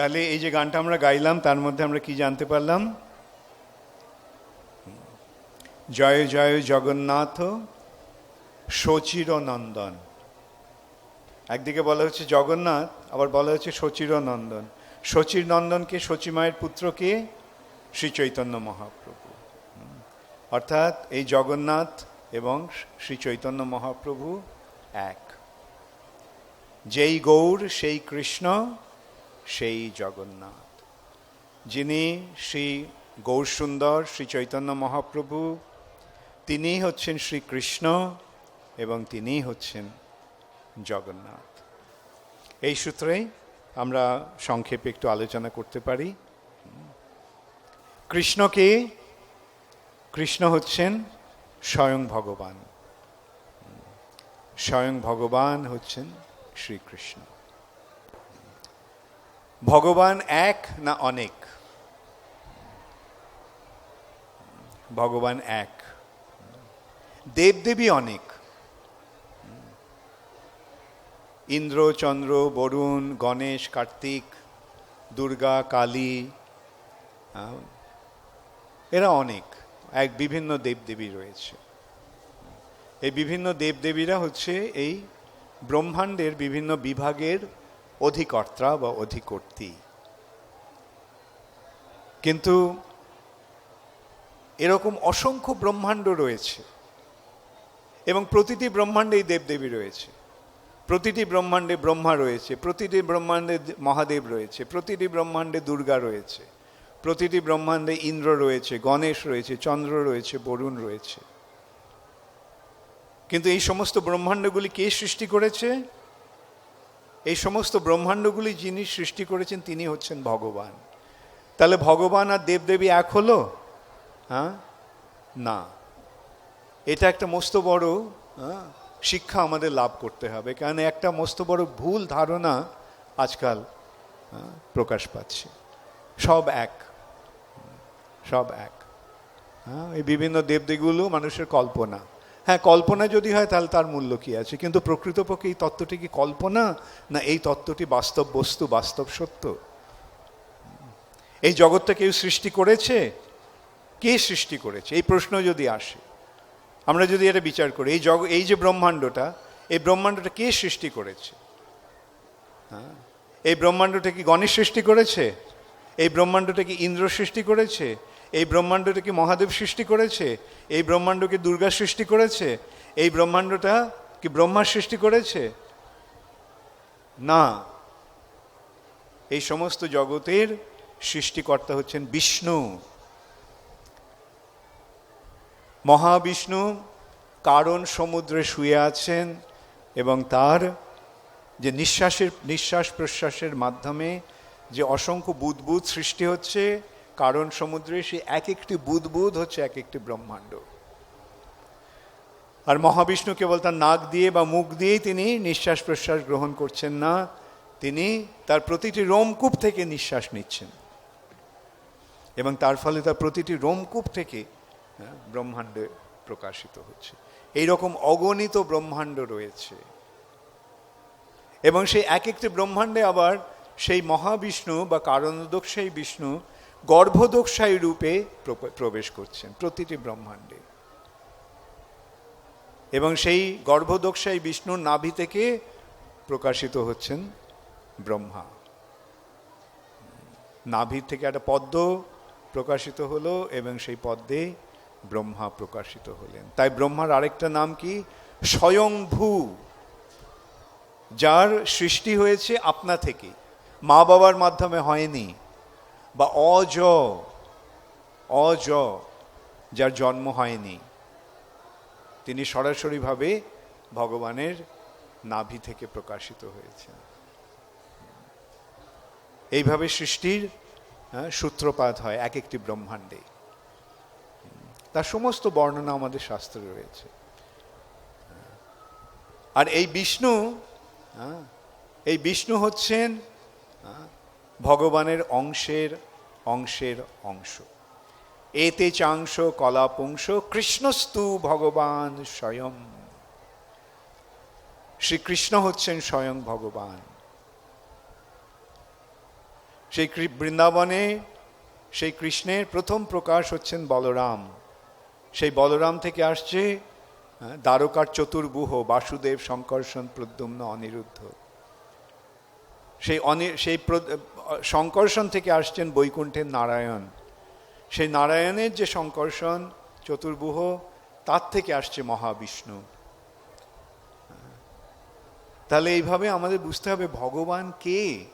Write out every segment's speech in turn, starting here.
তাহলে এই যে গানটা আমরা গাইলাম, তার মধ্যে আমরা কি জানতে পারলাম? জয় জয় জগন্নাথ সচির নন্দন একদিকে বলা হচ্ছে জগন্নাথ, আবার বলা হচ্ছে সচির নন্দন সচির নন্দনকে সচিমায়ের পুত্রকে শ্রী চৈতন্য মহাপ্রভু। অর্থাৎ এই জগন্নাথ এবং শ্রী চৈতন্য মহাপ্রভু এক। যেই গৌর, সেই কৃষ্ণ সেই জগন্নাথ, যিনি শ্রী গৌরসুন্দর শ্রী চৈতন্য মহাপ্রভু, তিনিই হচ্ছেন শ্রীকৃষ্ণ এবং তিনিই হচ্ছেন জগন্নাথ। এই সূত্রেই আমরা সংক্ষেপে একটু আলোচনা করতে পারি। কৃষ্ণকে, কৃষ্ণ হচ্ছেন স্বয়ং ভগবান। স্বয়ং ভগবান হচ্ছেন শ্রীকৃষ্ণ। ভগবান এক না অনেক? ভগবান এক। দেবদেবী অনেক। ইন্দ্র, চন্দ্র, বরুণ, গণেশ, কার্তিক, দুর্গা, কালী এরা অনেক। এক বিভিন্ন দেবদেবী রয়েছে। এই বিভিন্ন দেবদেবীরা হচ্ছে এই ব্রহ্মাণ্ডের বিভিন্ন বিভাগের অধিকর্তা বা অধিকর্তী। কিন্তু এরকম অসংখ্য ব্রহ্মাণ্ড রয়েছে এবং প্রতিটি ব্রহ্মাণ্ডেই দেবদেবী রয়েছে। প্রতিটি ব্রহ্মাণ্ডে ব্রহ্মা রয়েছে, প্রতিটি ব্রহ্মাণ্ডে মহাদেব রয়েছে, প্রতিটি ব্রহ্মাণ্ডে দুর্গা রয়েছে, প্রতিটি ব্রহ্মাণ্ডে ইন্দ্র রয়েছে, গণেশ রয়েছে, চন্দ্র রয়েছে, বরুণ রয়েছে। কিন্তু এই সমস্ত ব্রহ্মাণ্ডগুলি কে সৃষ্টি করেছে? এই সমস্ত ব্রহ্মাণ্ডগুলি যিনি সৃষ্টি করেছেন তিনি হচ্ছেন ভগবান। তাহলে ভগবান আর দেবদেবী এক হলো? হ্যাঁ? না। এটা একটা মস্ত বড় হ্যাঁ, শিক্ষা আমাদের লাভ করতে হবে কারণ একটা মস্ত বড় ভুল ধারণা আজকাল হ্যাঁ, প্রকাশ পাচ্ছে। সব এক। সব এক। হ্যাঁ এই বিভিন্ন দেবদেবীগুলো মানুষের কল্পনা। হ্যাঁ কল্পনা যদি হয় তাহলে তার মূল্য কি আছে? কিন্তু প্রকৃতপক্ষে এই তত্ত্বটি কি কল্পনা, না এই তত্ত্বটি বাস্তব বস্তু, বাস্তব সত্য? এই জগৎটা কেউ সৃষ্টি করেছে? কে সৃষ্টি করেছে? এই প্রশ্ন যদি আসে, আমরা যদি এটা বিচার করি, এই জগ, এই যে ব্রহ্মাণ্ডটা, এই ব্রহ্মাণ্ডটা কে সৃষ্টি করেছে? হ্যাঁ এই ব্রহ্মাণ্ডটা কি গণেশ সৃষ্টি করেছে? এই ব্রহ্মাণ্ডটা কি ইন্দ্র সৃষ্টি করেছে? এই ব্রহ্মাণ্ডটা কি মহাদেব সৃষ্টি করেছে? এই ব্রহ্মাণ্ডকে দুর্গা সৃষ্টি করেছে? এই ব্রহ্মাণ্ডটা কি ব্রহ্মা সৃষ্টি করেছে? না। এই সমস্ত জগতের সৃষ্টিকর্তা হচ্ছেন বিষ্ণু। মহাবিষ্ণু কারণ সমুদ্রে শুয়ে আছেন এবং তার যে নিঃশ্বাসের, নিঃশ্বাস প্রশ্বাসের মাধ্যমে যে অসংখ্য বুদবুদ সৃষ্টি হচ্ছে কারণ সমুদ্রে সে এক একটি বুদবুদ হচ্ছে এক একটি ব্রহ্মাণ্ড। আর মহাবিষ্ণু কেবল তার নাক দিয়ে বা মুখ দিয়েই তিনি নিঃশ্বাস প্রশ্বাস গ্রহণ করছেন না তিনি তার প্রতিটি রোমকূপ থেকে নিঃশ্বাস নিচ্ছেন। এবং তার ফলে তার প্রতিটি রোমকূপ থেকে হ্যাঁ, ব্রহ্মাণ্ডে প্রকাশিত হচ্ছে। এই রকম অগণিত ব্রহ্মাণ্ড রয়েছে। এবং সেই এক একটি ব্রহ্মাণ্ডে আবার সেই মহাবিষ্ণু বা কারণদোক্ষায়ী বিষ্ণু গর্ভদোক্ষায়ী রূপে প্র- প্রবেশ করছেন প্রতিটি ব্রহ্মাণ্ডে। এবং সেই গর্ভদোক্ষায়ী বিষ্ণুর নাভি থেকে প্রকাশিত হচ্ছেন ব্রহ্মা। নাভির থেকে একটা পদ্ম প্রকাশিত হলো এবং সেই পদ্মে ব্রহ্মা প্রকাশিত হলেন। তাই ব্রহ্মার আরেকটা নাম কি? স্বয়ংভূ, যার সৃষ্টি হয়েছে আপনা থেকে। মা বাবার মাধ্যমে হয়নি। বা অজ অজ যার জন্ম হয়নি তিনি সরাসরিভাবে ভগবানের নাভি থেকে প্রকাশিত হয়েছেন। এইভাবে সৃষ্টির হ্যাঁ, সূত্রপাত হয় এক একটি ব্রহ্মাণ্ডে। তার সমস্ত বর্ণনা আমাদের শাস্ত্রে রয়েছে। আর এই বিষ্ণু হ্যাঁ, এই বিষ্ণু হচ্ছেন ভগবানের অংশের অংশের অংশ। এতে চাংশ কলাপুংস কৃষ্ণস্তু ভগবান স্বয়ং। শ্রীকৃষ্ণ হচ্ছেন স্বয়ং ভগবান। সেই বৃন্দাবনে সেই কৃষ্ণের প্রথম প্রকাশ হচ্ছেন বলরাম। সেই বলরাম থেকে আসছে দ্বারকার চতুর্বুহ বাসুদেব শঙ্কর্ষণ প্রদ্যুম্ন, অনিরুদ্ধ। সেই সেই শঙ্কর্ষণ থেকে আসছেন বৈকুণ্ঠের নারায়ণ। সেই নারায়ণের যে সংকর্ষণ চতুর্বুহ তার থেকে আসছে মহাবিষ্ণু। তাহলে এইভাবে আমাদের বুঝতে হবে ভগবান কে?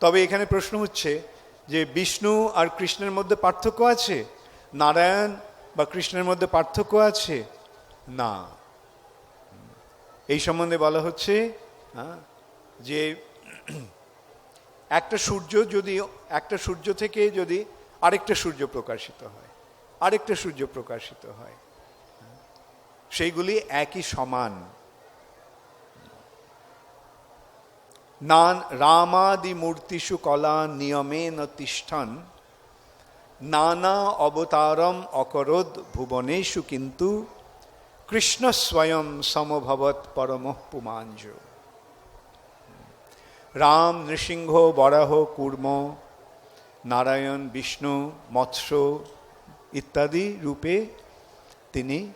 তবে এখানে প্রশ্ন হচ্ছে যে বিষ্ণু আর কৃষ্ণের মধ্যে পার্থক্য আছে? নারায়ণ বা কৃষ্ণের মধ্যে পার্থক্য আছে? না। এই সম্বন্ধে বলা হচ্ছে যে একটা সূর্য যদি, একটা সূর্য থেকে যদি আরেকটা সূর্য প্রকাশিত হয়, আরেকটা সূর্য প্রকাশিত হয়, সেইগুলি একই সমান। নান রামাদি মূর্তিষু কলা নিয়মেন তিষ্ঠন, নানা অবতারম অকরোদ ভুবনেষু কিন্তু কৃষ্ণ স্বয়ং সমভবত পরম পুমাঞ্জ। রাম নৃসিংহ বরাহ কুর্ম, নারায়ণ, বিষ্ণু, মৎস্য ইত্যাদি রূপে তিনি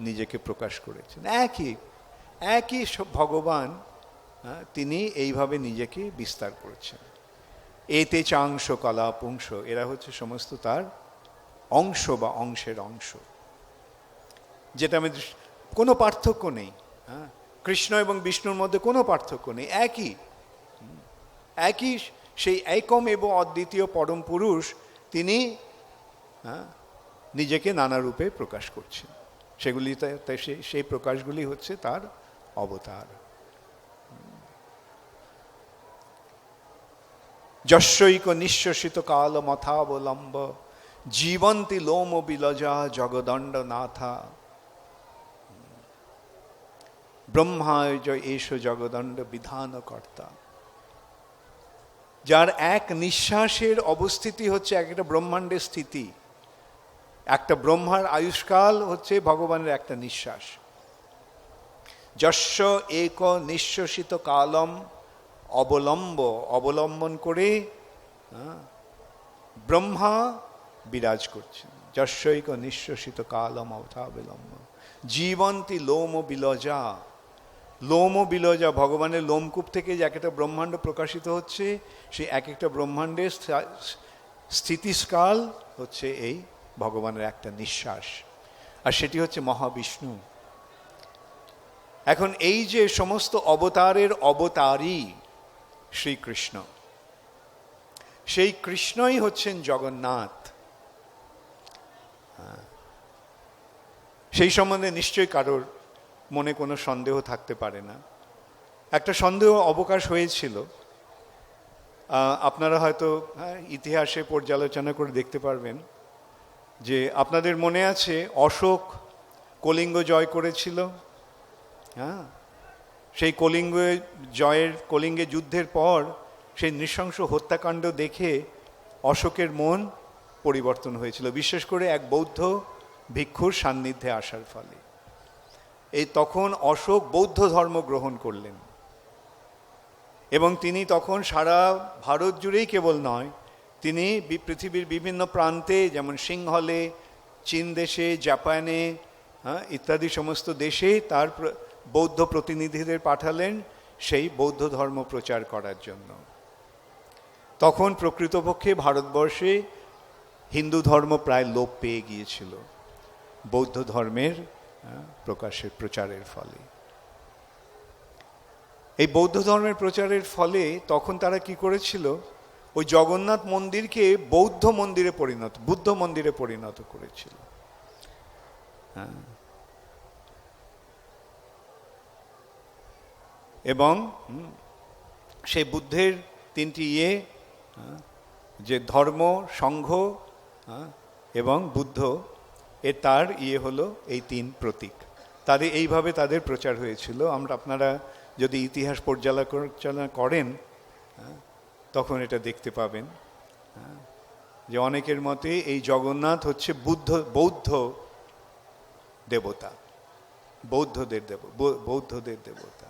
নিজেকে প্রকাশ করেছেন। একই একই ভগবান তিনি এইভাবে নিজেকে বিস্তার করেছেন। এতে চাংশ কলা পুংস, এরা হচ্ছে সমস্ত তার অংশ বা অংশের অংশ। যেটা আমি কোনো পার্থক্য নেই হ্যাঁ? কৃষ্ণ এবং বিষ্ণুর মধ্যে কোনো পার্থক্য নেই। একই একই সেই একম এবং অদ্বিতীয় পরম পুরুষ তিনি নিজেকে নানা রূপে প্রকাশ করছেন। সেগুলি সেই- প্রকাশগুলি হচ্ছে তার অবতার। যশৈক নিঃশ্বসিত কাল মথাবলম্ব, জীবন্তি লোম বিলজা জগদণ্ড নাথা। ব্রহ্মায় এস জগদণ্ড বিধান কর্তা যার এক নিঃশ্বাসের অবস্থিতি হচ্ছে এক একটা ব্রহ্মাণ্ডের স্থিতি। একটা ব্রহ্মার আয়ুষ্কাল হচ্ছে ভগবানের একটা নিঃশ্বাস। যস্য এক নিঃশ্বসিত কালম অবলম্ব, অবলম্বন করে ব্রহ্মা বিরাজ করছেন। যশৈক নিঃশ্বসিত কালম অবলম্ব জীবন্তী লোম বিলজা লোম ও বিলজা ভগবানের লোমকূপ থেকে যে এক একটা ব্রহ্মাণ্ড প্রকাশিত হচ্ছে, সেই এক একটা ব্রহ্মাণ্ডের স্থিতিস্কাল হচ্ছে এই ভগবানের একটা নিঃশ্বাস। আর সেটি হচ্ছে মহাবিষ্ণু। এখন এই যে সমস্ত অবতারের অবতারই শ্রীকৃষ্ণ, সেই কৃষ্ণই হচ্ছেন জগন্নাথ। হ্যাঁ। সেই সম্বন্ধে নিশ্চয়ই কারোর মনে কোনো সন্দেহ থাকতে পারে না। একটা সন্দেহ অবকাশ হয়েছিল। আপনারা হয়তো হ্যাঁ, ইতিহাসে পর্যালোচনা করে দেখতে পারবেন যে আপনাদের মনে আছে অশোক কলিঙ্গ জয় করেছিল। হ্যাঁ সেই কলিঙ্গ জয়ের কলিঙ্গে যুদ্ধের পর সেই নৃশংস হত্যাকাণ্ড দেখে অশোকের মন পরিবর্তন হয়েছিল। বিশেষ করে এক বৌদ্ধ ভিক্ষুর সান্নিধ্যে আসার ফলে। এই তখন অশোক বৌদ্ধ ধর্ম গ্রহণ করলেন। এবং তিনি তখন সারা ভারত জুড়েই কেবল নয় তিনি পৃথিবীর বিভিন্ন প্রান্তে যেমন সিংহলে চীন দেশে জাপানে হ্যাঁ, ইত্যাদি সমস্ত দেশে তার বৌদ্ধ প্রতিনিধিদের পাঠালেন সেই বৌদ্ধ ধর্ম প্রচার করার জন্য। তখন প্রকৃতপক্ষে ভারতবর্ষে হিন্দু ধর্ম প্রায় লোপ পেয়ে গিয়েছিল। বৌদ্ধ ধর্মের প্রকাশের প্রচারের ফলে। এই বৌদ্ধ ধর্মের প্রচারের ফলে তখন তারা কি করেছিল? ওই জগন্নাথ মন্দিরকে বৌদ্ধ মন্দিরে পরিণত বুদ্ধ মন্দিরে পরিণত করেছিল। হ্যাঁ। এবং সেই বুদ্ধের তিনটি ইয়ে হ্যাঁ, যে ধর্ম সংঘ হ্যাঁ, এবং বুদ্ধ এ তার ইয়ে হলো এই তিন প্রতীক। তাদের এইভাবে তাদের প্রচার হয়েছিল। আমরা আপনারা যদি ইতিহাস পর্যালোচনা করেন হ্যাঁ, তখন এটা দেখতে পাবেন। হ্যাঁ, যে অনেকের মতে এই জগন্নাথ হচ্ছে বুদ্ধ বৌদ্ধ দেবতা। বৌদ্ধদের দেব বৌদ্ধদের দেবতা।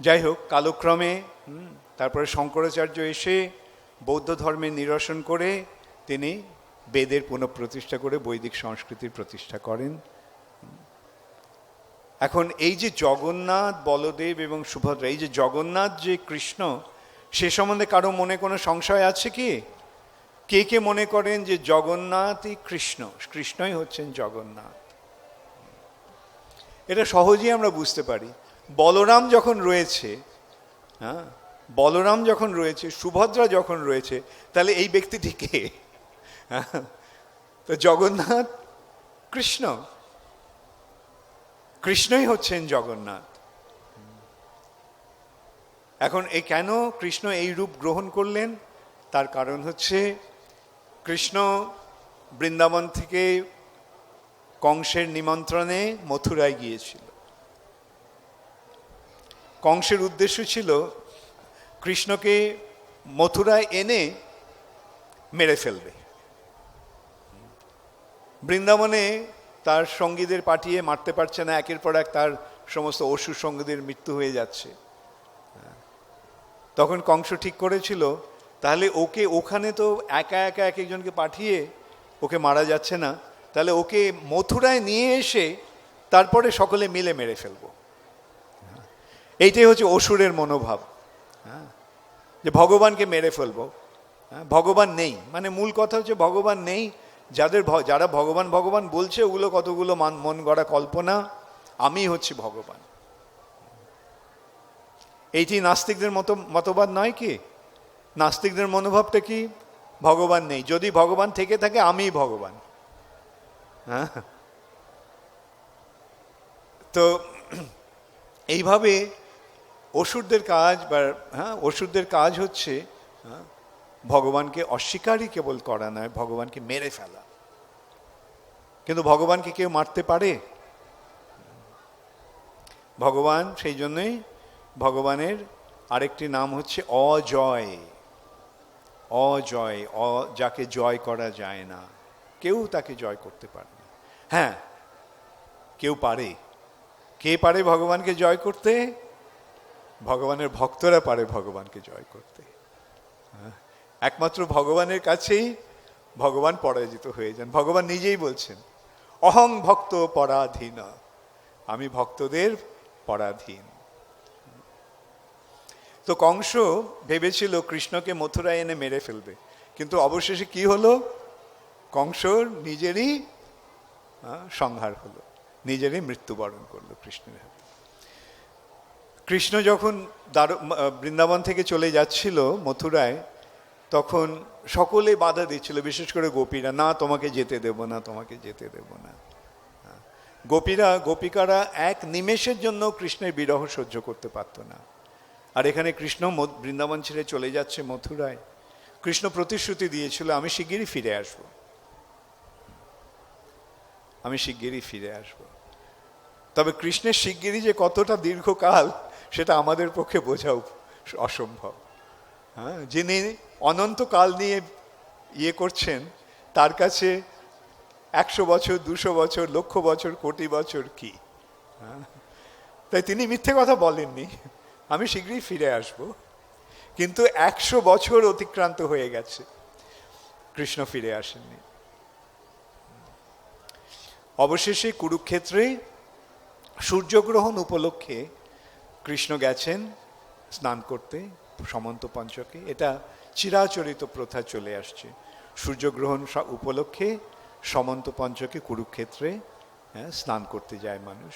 যাই হোক কালক্রমে তারপরে শঙ্করাচার্য এসে বৌদ্ধ ধর্মের নিরসন করে তিনি বেদের পুনঃপ্রতিষ্ঠা করে বৈদিক সংস্কৃতির প্রতিষ্ঠা করেন। এখন এই যে জগন্নাথ, বলদেব এবং সুভদ্রা, এই যে জগন্নাথ, যে কৃষ্ণ, সে সম্বন্ধে কারও মনে কোনো সংশয় আছে কি? কে কে মনে করেন যে জগন্নাথই কৃষ্ণ? কৃষ্ণই হচ্ছেন জগন্নাথ। এটা সহজেই আমরা বুঝতে পারি। বলরাম যখন রয়েছে হ্যাঁ? বলরাম যখন রয়েছে, সুভদ্রা যখন রয়েছে, তাহলে এই ব্যক্তিটি কে? তো জগন্নাথ, কৃষ্ণ। কৃষ্ণই হচ্ছেন জগন্নাথ। এখন এই কেন কৃষ্ণ এই রূপ গ্রহণ করলেন? তার কারণ হচ্ছে কৃষ্ণ বৃন্দাবন থেকে কংসের নিমন্ত্রণে মথুরায় গিয়েছিল। কংসের উদ্দেশ্য ছিল কৃষ্ণকে মথুরায় এনে মেরে ফেলবে। বৃন্দাবনে তার সঙ্গীদের পাঠিয়ে মারতে পারছে না, একের পর এক তার সমস্ত অসুর সঙ্গীদের মৃত্যু হয়ে যাচ্ছে। তখন কংস ঠিক করেছিল, তাহলে ওকে ওখানে তো একা একা এক একজনকে পাঠিয়ে ওকে মারা যাচ্ছে না, তাহলে ওকে মথুরায় নিয়ে এসে তারপরে সকলে মিলে মেরে ফেলব। এইটাই হচ্ছে অসুরের মনোভাব। হ্যাঁ যে ভগবানকে মেরে ফেলব। হ্যাঁ ভগবান নেই। মানে মূল কথা হচ্ছে ভগবান নেই যাদের যারা ভগবান ভগবান বলছে ওগুলো কতগুলো মান গড়া কল্পনা আমি হচ্ছি ভগবান। এইটি নাস্তিকদের মতো মতবাদ নয় কি? নাস্তিকদের মনোভাবটা কি? ভগবান নেই। যদি ভগবান থেকে থাকে আমিই ভগবান। হ্যাঁ? তো এইভাবে ওষুধদের কাজ বা হ্যাঁ অসুরদের কাজ হচ্ছে হ্যাঁ, ভগবানকে অস্বীকারই কেবল করা নয় ভগবানকে মেরে ফেলা। কিন্তু ভগবানকে কেউ মারতে পারে? ভগবান সেই জন্যই ভগবানের আরেকটি নাম হচ্ছে অজয়। অজয় অ যাকে জয় করা যায় না। কেউ তাকে জয় করতে পারে না। হ্যাঁ কেউ পারে। কে পারে ভগবানকে জয় করতে? ভগবানের ভক্তরা পারে ভগবানকে জয় করতে। হ্যাঁ, একমাত্র ভগবানের কাছেই ভগবান পরাজিত হয়ে যান। ভগবান নিজেই বলছেন, অহং ভক্ত পরাধীন, আমি ভক্তদের পরাধীন। তো কংস ভেবেছিল কৃষ্ণকে মথুরায় এনে মেরে ফেলবে, কিন্তু অবশেষে কি হলো? কংসর নিজেরই সংহার হলো, নিজেরই মৃত্যুবরণ করল কৃষ্ণের হাতে। কৃষ্ণ যখন দ্বার বৃন্দাবন থেকে চলে যাচ্ছিল মথুরায় তখন সকলে বাধা দিচ্ছিল, বিশেষ করে গোপীরা, না, তোমাকে যেতে দেব না, তোমাকে যেতে দেব না। হ্যাঁ। গোপীরা, গোপিকারা এক নিমেষের জন্য কৃষ্ণের বিরহ সহ্য করতে পারত না। আর এখানে কৃষ্ণ বৃন্দাবন ছেড়ে চলে যাচ্ছে মথুরায়। কৃষ্ণ প্রতিশ্রুতি দিয়েছিল, আমি শিগগিরই ফিরে আসব। আমি শিগগিরই ফিরে আসব। তবে কৃষ্ণের শিগগিরই যে কতটা দীর্ঘকাল, সেটা আমাদের পক্ষে বোঝা উপ- অসম্ভব। হ্যাঁ যিনি অনন্তকাল নিয়ে ইয়ে করছেন, তার কাছে একশো বছর, দুশো বছর, লক্ষ বছর, কোটি বছর কি? হ্যাঁ? তাই তিনি মিথ্যে কথা বলেননি। আমি শীঘ্রই ফিরে আসব। কিন্তু একশো বছর অতিক্রান্ত হয়ে গেছে। কৃষ্ণ ফিরে আসেননি। অবশেষে কুরুক্ষেত্রে সূর্যগ্রহণ উপলক্ষে কৃষ্ণ গেছেন স্নান করতে, সমন্ত পঞ্চকে। এটা চিরাচরিত প্রথা চলে আসছে। সূর্যগ্রহণ উপলক্ষে সমন্ত পঞ্চকে কুরুক্ষেত্রে হ্যাঁ, স্নান করতে যায় মানুষ।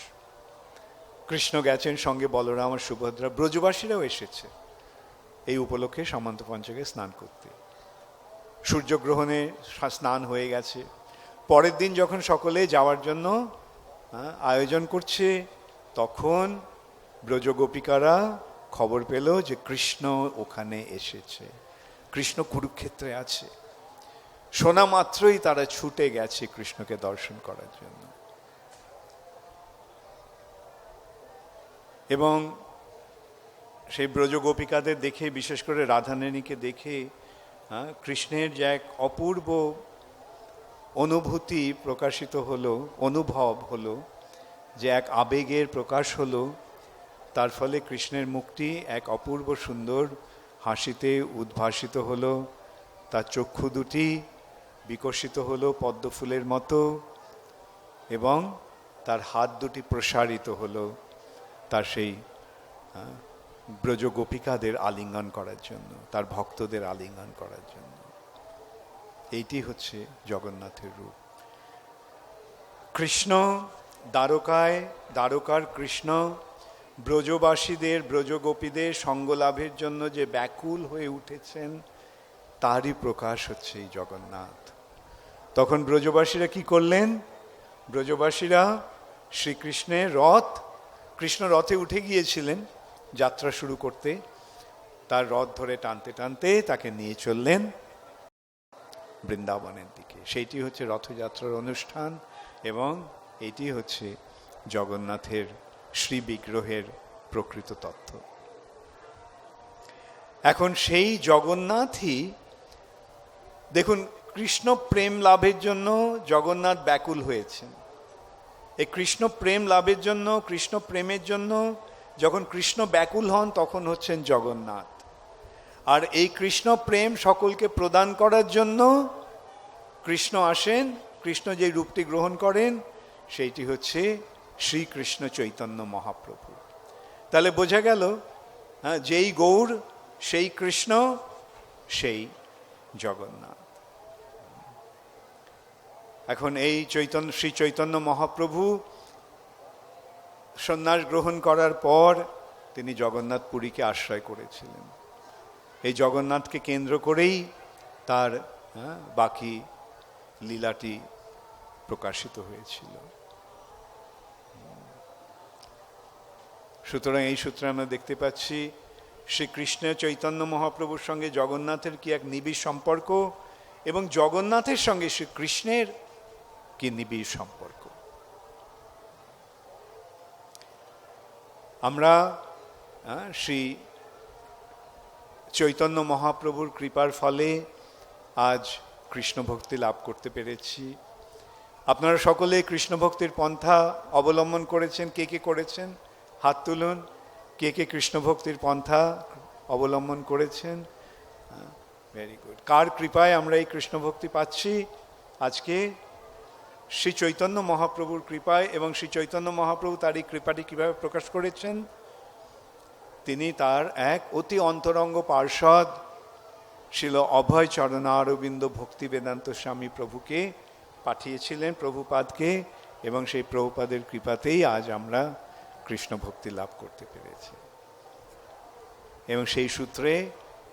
কৃষ্ণ গেছেন সঙ্গে বলরাম আর সুভদ্রা ব্রজবাসীরাও এসেছে এই উপলক্ষে সমন্ত পঞ্চকে স্নান করতে। সূর্যগ্রহণে স্নান হয়ে গেছে। পরের দিন যখন সকলে যাওয়ার জন্য আয়োজন করছে তখন ব্রজগোপিকারা খবর পেল যে কৃষ্ণ ওখানে এসেছে। কৃষ্ণ কুরুক্ষেত্রে আছে। শোনা মাত্রই তারা ছুটে গেছে কৃষ্ণকে দর্শন করার জন্য। এবং সেই ব্রজগোপিকাদের দেখে, বিশেষ করে রাধারানীকে দেখে কৃষ্ণের যে এক অপূর্ব অনুভূতি প্রকাশিত হলো, অনুভব হলো, যে এক আবেগের প্রকাশ হলো, তার ফলে কৃষ্ণের মুখটি এক অপূর্ব সুন্দর হাসিতে উদ্ভাসিত হলো তার চক্ষু দুটি বিকশিত হলো পদ্মফুলের মতো এবং তার হাত দুটি প্রসারিত হলো তার সেই ব্রজ গোপিকাদের আলিঙ্গন করার জন্য, তার ভক্তদের আলিঙ্গন করার জন্য। এইটি হচ্ছে জগন্নাথের রূপ। কৃষ্ণ দ্বারকায়, দ্বারকার কৃষ্ণ ব্রজবাসীদের, ব্রজগোপীদের সঙ্গলাভের জন্য যে ব্যাকুল হয়ে উঠেছেন, তারই প্রকাশ হচ্ছে এই জগন্নাথ। তখন ব্রজবাসীরা কি করলেন? ব্রজবাসীরা শ্রীকৃষ্ণের রথ, কৃষ্ণ রথে উঠে গিয়েছিলেন যাত্রা শুরু করতে। তার রথ ধরে টানতে টানতে তাকে নিয়ে চললেন বৃন্দাবনের দিকে। সেইটি হচ্ছে রথযাত্রার অনুষ্ঠান এবং এটি হচ্ছে জগন্নাথের শ্রী বিগ্রহের প্রকৃত তত্ত্ব। এখন সেই জগন্নাথই, দেখুন, কৃষ্ণ প্রেম লাভের জন্য জগন্নাথ ব্যাকুল হয়েছেন। এই কৃষ্ণ প্রেম লাভের জন্য, কৃষ্ণ প্রেমের জন্য যখন কৃষ্ণ ব্যাকুল হন, তখন হচ্ছেন জগন্নাথ। আর এই কৃষ্ণ প্রেম সকলকে প্রদান করার জন্য কৃষ্ণ আসেন, কৃষ্ণ যে রূপটি গ্রহণ করেন, সেইটি হচ্ছে শ্রীকৃষ্ণ চৈতন্য মহাপ্রভু। তাহলে বোঝা গেল হ্যাঁ, যেই গৌর সেই কৃষ্ণ সেই জগন্নাথ। এখন এই চৈতন্য শ্রী চৈতন্য মহাপ্রভু সন্ন্যাস গ্রহণ করার পর তিনি জগন্নাথ পুরীকে আশ্রয় করেছিলেন। এই জগন্নাথকে কেন্দ্র করেই তার হ্যাঁ, বাকি লীলাটি প্রকাশিত হয়েছিল। সুতরাং এই সূত্রে আমরা দেখতে পাচ্ছি, শ্রীকৃষ্ণ চৈতন্য মহাপ্রভুর সঙ্গে জগন্নাথের কি এক নিবিড় সম্পর্ক এবং জগন্নাথের সঙ্গে শ্রীকৃষ্ণের কি নিবিড় সম্পর্ক? আমরা শ্রী চৈতন্য মহাপ্রভুর কৃপার ফলে আজ কৃষ্ণ ভক্তি লাভ করতে পেরেছি। আপনারা সকলে কৃষ্ণ ভক্তির পন্থা অবলম্বন করেছেন, কে কে করেছেন? হাত তুলুন। কে কে কৃষ্ণ ভক্তির পন্থা অবলম্বন করেছেন? ভেরি গুড কার কৃপায় আমরা এই কৃষ্ণ ভক্তি পাচ্ছি? আজকে শ্রী চৈতন্য মহাপ্রভুর কৃপায় এবং শ্রী চৈতন্য মহাপ্রভু তার এই কৃপাটি কীভাবে প্রকাশ করেছেন? তিনি তার এক অতি অন্তরঙ্গ পার্ষদ ছিল অভয় চরণারবিন্দ ভক্তি বেদান্ত স্বামী প্রভুকে পাঠিয়েছিলেন প্রভুপাদকে এবং সেই প্রভুপাদের কৃপাতেই আজ আমরা কৃষ্ণ ভক্তি লাভ করতে পেরেছি। এবং সেই সূত্রে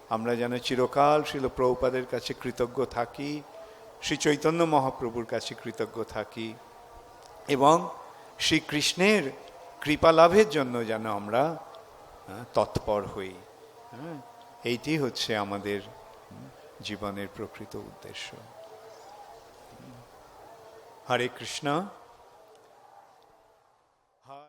আমরা যেন চিরকাল শিল প্রভুপাদের কাছে কৃতজ্ঞ থাকি, শ্রী চৈতন্য মহাপ্রভুর কাছে কৃতজ্ঞ থাকি এবং শ্রীকৃষ্ণের কৃপা লাভের জন্য যেন আমরা তৎপর হই। হ্যাঁ এইটি হচ্ছে আমাদের জীবনের প্রকৃত উদ্দেশ্য। হরে কৃষ্ণ।